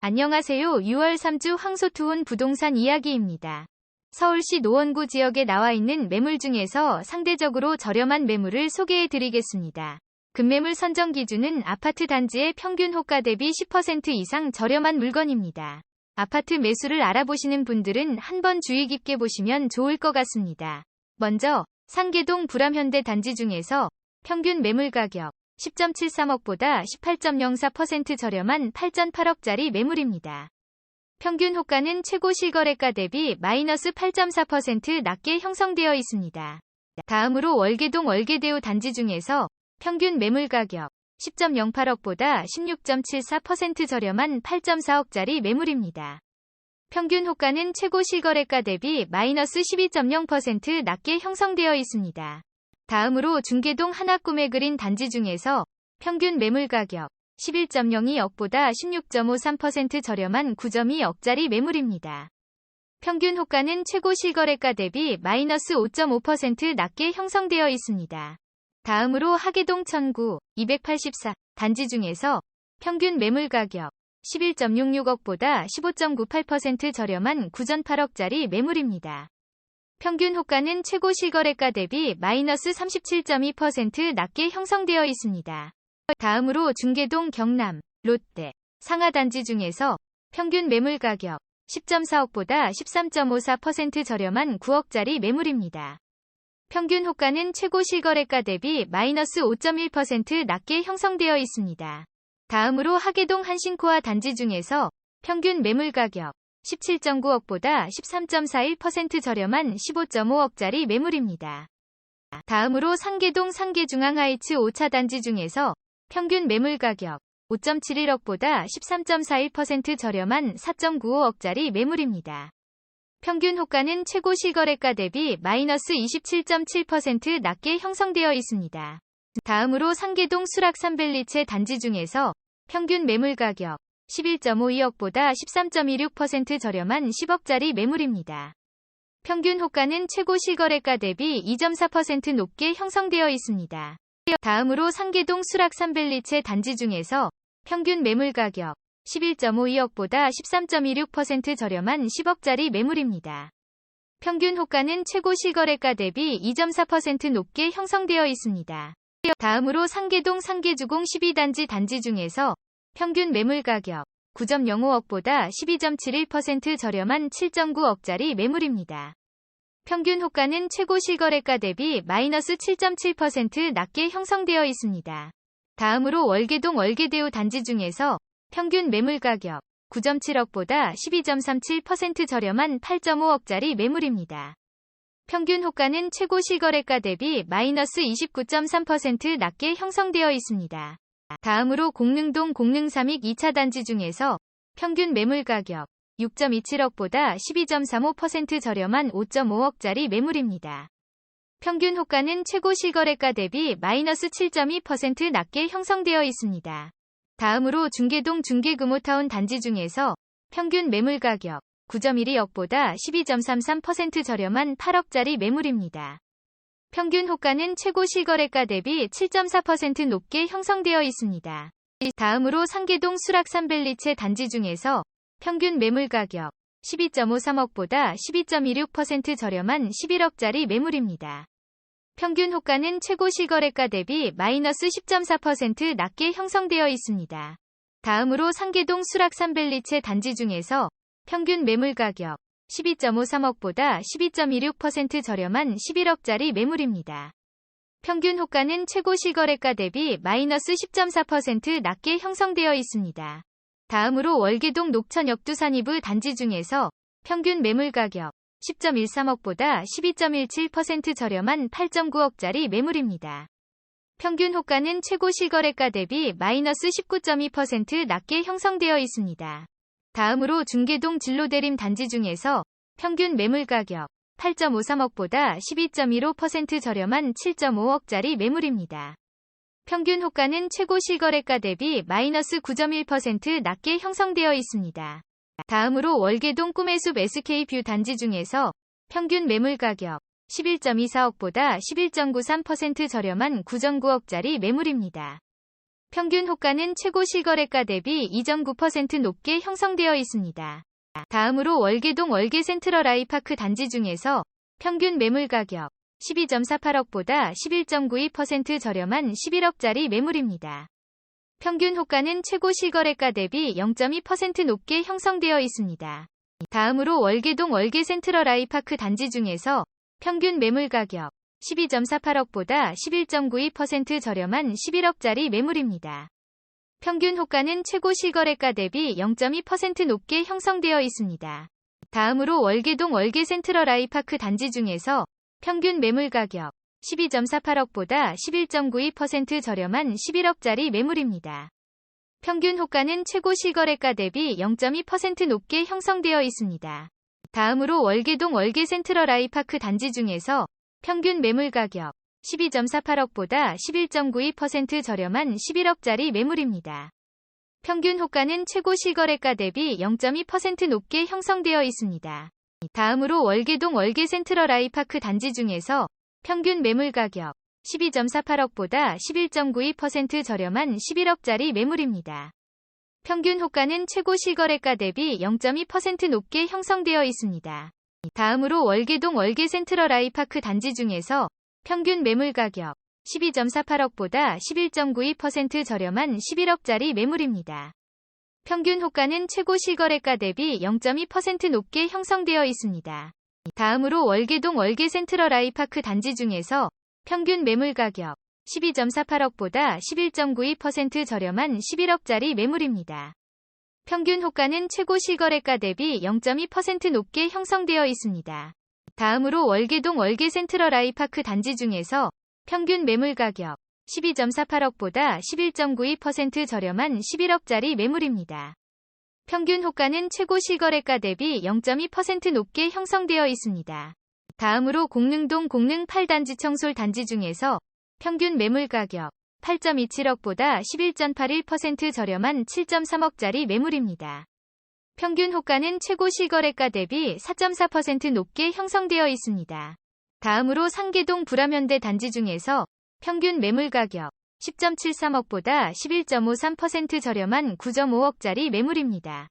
안녕하세요. 6월 3주 황소투혼 부동산 이야기입니다. 서울시 노원구 지역에 나와 있는 매물 중에서 상대적으로 저렴한 매물을 소개해 드리겠습니다. 급매물 선정 기준은 아파트 단지의 평균 호가 대비 10% 이상 저렴한 물건입니다. 아파트 매수를 알아보시는 분들은 한번 주의 깊게 보시면 좋을 것 같습니다. 먼저 상계동 불암현대 단지 중에서 평균 매물 가격 10.73억보다 18.04% 저렴한 8.8억짜리 매물입니다. 평균 호가는 최고 실거래가 대비 마이너스 8.4% 낮게 형성되어 있습니다. 다음으로 월계동 월계대우 단지 중에서 평균 매물 가격 10.08억보다 16.74% 저렴한 8.4억짜리 매물입니다. 평균 호가는 최고 실거래가 대비 마이너스 12.0% 낮게 형성되어 있습니다. 다음으로 중계동 하나꿈에 그린 단지 중에서 평균 매물 가격 11.02억보다 16.53% 저렴한 9.2억짜리 매물입니다. 평균 호가는 최고 실거래가 대비 마이너스 5.5% 낮게 형성되어 있습니다. 다음으로 하계동 천구 284 단지 중에서 평균 매물 가격 11.66억보다 15.98% 저렴한 9.8억짜리 매물입니다. 평균 호가는 최고 실거래가 대비 마이너스 37.2% 낮게 형성되어 있습니다. 다음으로 중계동 경남, 롯데, 상하단지 중에서 평균 매물 가격 10.4억보다 13.54% 저렴한 9억짜리 매물입니다. 평균 호가는 최고 실거래가 대비 마이너스 5.1% 낮게 형성되어 있습니다. 다음으로 하계동 한신코아 단지 중에서 평균 매물 가격 17.9억보다 13.41% 저렴한 15.5억짜리 매물입니다. 다음으로 상계동 상계중앙 하이츠 5차 단지 중에서 평균 매물 가격 5.71억보다 13.41% 저렴한 4.95억짜리 매물입니다. 평균 호가는 최고 실거래가 대비 마이너스 27.7% 낮게 형성되어 있습니다. 다음으로 상계동 수락 삼벨리체 단지 중에서 평균 매물 가격 11.52억보다 13.26% 저렴한 10억짜리 매물입니다. 평균 호가는 최고 실거래가 대비 2.4% 높게 형성되어 있습니다. 다음으로 상계동 수락 삼벨리체 단지 중에서 평균 매물 가격 11.52억보다 13.26% 저렴한 10억짜리 매물입니다. 평균 호가는 최고 실거래가 대비 2.4% 높게 형성되어 있습니다. 다음으로 상계동 상계주공 12단지 단지 중에서 평균 매물 가격 9.05억보다 12.71% 저렴한 7.9억짜리 매물입니다. 평균 호가는 최고 실거래가 대비 마이너스 7.7% 낮게 형성되어 있습니다. 다음으로 월계동 월계대우 단지 중에서 평균 매물 가격 9.7억보다 12.37% 저렴한 8.5억짜리 매물입니다. 평균 호가는 최고 실거래가 대비 마이너스 29.3% 낮게 형성되어 있습니다. 다음으로 공릉동 공릉삼익 2차 단지 중에서 평균 매물 가격 6.27억보다 12.35% 저렴한 5.5억짜리 매물입니다. 평균 호가는 최고 실거래가 대비 마이너스 7.2% 낮게 형성되어 있습니다. 다음으로 중계동 중계금호타운 단지 중에서 평균 매물 가격 9.12억보다 12.33% 저렴한 8억짜리 매물입니다. 평균 호가는 최고 실거래가 대비 7.4% 높게 형성되어 있습니다. 다음으로 상계동 수락 삼벨리체 단지 중에서 평균 매물 가격 12.53억보다 12.26% 저렴한 11억짜리 매물입니다. 평균 호가는 최고 실거래가 대비 마이너스 10.4% 낮게 형성되어 있습니다. 다음으로 상계동 수락 삼벨리체 단지 중에서 평균 매물 가격 12.53억보다 12.26% 저렴한 11억짜리 매물입니다. 평균 호가는 최고 실거래가 대비 마이너스 10.4% 낮게 형성되어 있습니다. 다음으로 월계동 녹천 역두산이브 단지 중에서 평균 매물 가격 10.13억보다 12.17% 저렴한 8.9억짜리 매물입니다. 평균 호가는 최고 실거래가 대비 마이너스 19.2% 낮게 형성되어 있습니다. 다음으로 중계동 진로대림 단지 중에서 평균 매물 가격 8.53억보다 12.15% 저렴한 7.5억짜리 매물입니다. 평균 호가는 최고 실거래가 대비 마이너스 9.1% 낮게 형성되어 있습니다. 다음으로 월계동 꿈의 숲 SK뷰 단지 중에서 평균 매물 가격 11.24억보다 11.93% 저렴한 9.9억짜리 매물입니다. 평균 호가는 최고 실거래가 대비 2.9% 높게 형성되어 있습니다. 다음으로 월계동 월계 센트럴 아이파크 단지 중에서 평균 매물 가격 12.48억보다 11.92% 저렴한 11억짜리 매물입니다. 평균 호가는 최고 실거래가 대비 0.2% 높게 형성되어 있습니다. 다음으로 월계동 월계 센트럴 아이파크 단지 중에서 평균 매물 가격 12.48억보다 11.92% 저렴한 11억짜리 매물입니다. 평균 호가는 최고 실거래가 대비 0.2% 높게 형성되어 있습니다. 다음으로 월계동 월계 센트럴 아이파크 단지 중에서 평균 매물 가격 12.48억보다 11.92% 저렴한 11억짜리 매물입니다. 평균 호가는 최고 실거래가 대비 0.2% 높게 형성되어 있습니다. 다음으로 월계동 월계 센트럴 아이파크 단지 중에서 평균 매물 가격 12.48억보다 11.92% 저렴한 11억짜리 매물입니다. 평균 호가는 최고 실거래가 대비 0.2% 높게 형성되어 있습니다. 다음으로 월계동 월계 센트럴 아이파크 단지 중에서 평균 매물 가격 12.48억보다 11.92% 저렴한 11억짜리 매물입니다. 평균 호가는 최고 실거래가 대비 0.2% 높게 형성되어 있습니다. 다음으로 월계동 월계 센트럴 아이파크 단지 중에서 평균 매물 가격 12.48억보다 11.92% 저렴한 11억짜리 매물입니다. 평균 호가는 최고 실거래가 대비 0.2% 높게 형성되어 있습니다. 다음으로 월계동 월계 센트럴 아이파크 단지 중에서 평균 매물 가격 12.48억보다 11.92% 저렴한 11억짜리 매물입니다. 평균 호가는 최고 실거래가 대비 0.2% 높게 형성되어 있습니다. 다음으로 월계동 월계 센트럴 아이파크 단지 중에서 평균 매물 가격 12.48억보다 11.92% 저렴한 11억짜리 매물입니다. 평균 호가는 최고 실거래가 대비 0.2% 높게 형성되어 있습니다. 다음으로 공릉동 공릉 8단지 청솔 단지 중에서 평균 매물 가격 8.27억보다 11.81% 저렴한 7.3억짜리 매물입니다. 평균 호가는 최고 실거래가 대비 4.4% 높게 형성되어 있습니다. 다음으로 상계동 불암현대 단지 중에서 평균 매물 가격 10.73억보다 11.53% 저렴한 9.5억짜리 매물입니다.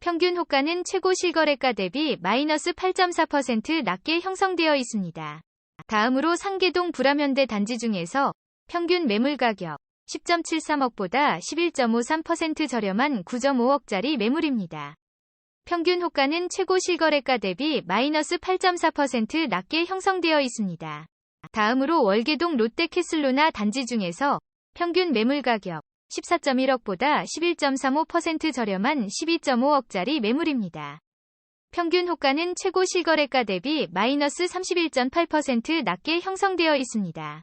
평균 호가는 최고 실거래가 대비 마이너스 8.4% 낮게 형성되어 있습니다. 다음으로 상계동 불암현대 단지 중에서 평균 매물 가격 10.73억보다 11.53% 저렴한 9.5억짜리 매물입니다. 평균 호가는 최고 실거래가 대비 마이너스 8.4% 낮게 형성되어 있습니다. 다음으로 월계동 롯데캐슬로나 단지 중에서 평균 매물 가격 14.1억보다 11.35% 저렴한 12.5억짜리 매물입니다. 평균 호가는 최고 실거래가 대비 마이너스 31.8% 낮게 형성되어 있습니다.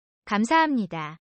감사합니다.